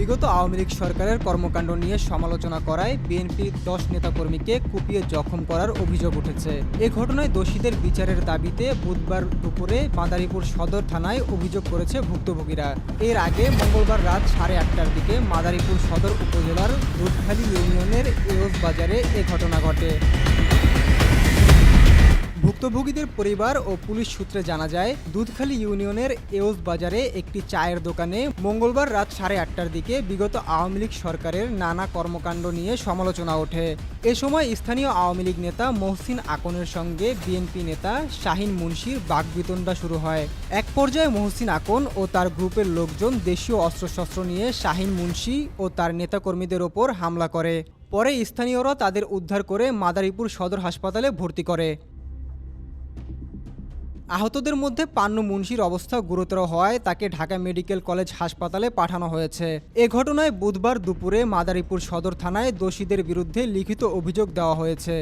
বিগত আওয়ামী লীগ সরকারের কর্মকাণ্ড নিয়ে সমালোচনা করায় বিএনপির দশ নেতাকর্মীকে কুপিয়ে জখম করার অভিযোগ উঠেছে। এ ঘটনায় দোষীদের বিচারের দাবিতে বুধবার দুপুরে মাদারীপুর সদর থানায় অভিযোগ করেছে ভুক্তভোগীরা। এর আগে মঙ্গলবার রাত সাড়ে আটটার দিকে মাদারীপুর সদর উপজেলার দুধখালী ইউনিয়নের এওস বাজারে এ ঘটনা ঘটে। ভুক্তভোগীদের পরিবার ও পুলিশ সূত্রে জানা যায়, দুধখালী ইউনিয়নের এওস বাজারে একটি চায়ের দোকানে মঙ্গলবার রাত সাড়ে আটটার দিকে বিগত আওয়ামী লীগ সরকারের নানা কর্মকাণ্ড নিয়ে সমালোচনা ওঠে। এ সময় স্থানীয় আওয়ামী লীগ নেতা মহসিন আকনের সঙ্গে বিএনপি নেতা শাহিন মুন্সির বাগবিতণ্ডা শুরু হয়। এক পর্যায়ে মহসিন আকন ও তার গ্রুপের লোকজন দেশীয় অস্ত্রশস্ত্র নিয়ে শাহিন মুন্সি ও তার নেতাকর্মীদের ওপর হামলা করে। পরে স্থানীয়রা তাদের উদ্ধার করে মাদারীপুর সদর হাসপাতালে ভর্তি করে। আহতদের মধ্যে পান্নু মুন্সির অবস্থা গুরুতর হওয়ায় তাকে ঢাকা মেডিকেল কলেজ হাসপাতালে পাঠানো হয়েছে। এ ঘটনায় বুধবার দুপুরে মাদারীপুর সদর থানায় দোষীদের বিরুদ্ধে লিখিত অভিযোগ দেওয়া হয়েছে।